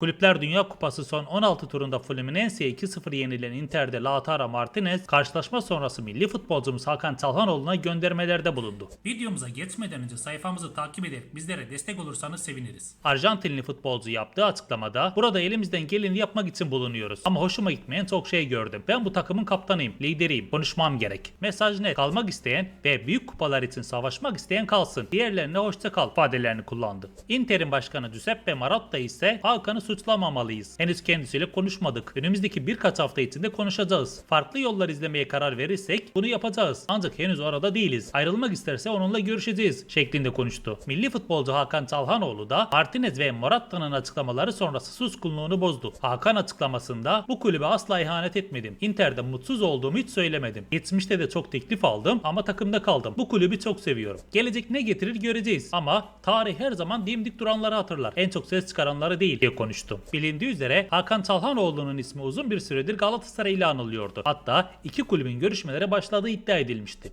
Kulüpler Dünya Kupası son 16 turunda Fluminense'ye 2-0 yenilen Inter'de Lautaro Martinez karşılaşma sonrası milli futbolcumuz Hakan Çalhanoğlu'na göndermelerde bulundu. Videomuza geçmeden önce sayfamızı takip edip bizlere destek olursanız seviniriz. Arjantinli futbolcu yaptığı açıklamada burada elimizden geleni yapmak için bulunuyoruz. Ama hoşuma gitmeyen çok şey gördüm. Ben bu takımın kaptanıyım, lideriyim, konuşmam gerek. Mesaj net. Kalmak isteyen ve büyük kupalar için savaşmak isteyen kalsın. Diğerlerine hoşça kal ifadelerini kullandı. Inter'in başkanı Giuseppe Marotta ise Hakan'ı suçlamamalıyız. Henüz kendisiyle konuşmadık. Önümüzdeki birkaç hafta içinde konuşacağız. Farklı yollar izlemeye karar verirsek bunu yapacağız. Ancak henüz orada değiliz. Ayrılmak isterse onunla görüşeceğiz şeklinde konuştu. Milli futbolcu Hakan Çalhanoğlu da Martinez ve Moratta'nın açıklamaları sonrası suskunluğunu bozdu. Hakan açıklamasında bu kulübe asla ihanet etmedim. Inter'de mutsuz olduğumu hiç söylemedim. Geçmişte de çok teklif aldım ama takımda kaldım. Bu kulübü çok seviyorum. Gelecek ne getirir göreceğiz ama tarih her zaman dimdik duranları hatırlar. En çok ses çıkaranları değil diye konuştu. Bilindiği üzere Hakan Çalhanoğlu'nun ismi uzun bir süredir Galatasaray ile anılıyordu. Hatta iki kulübün görüşmelere başladığı iddia edilmişti.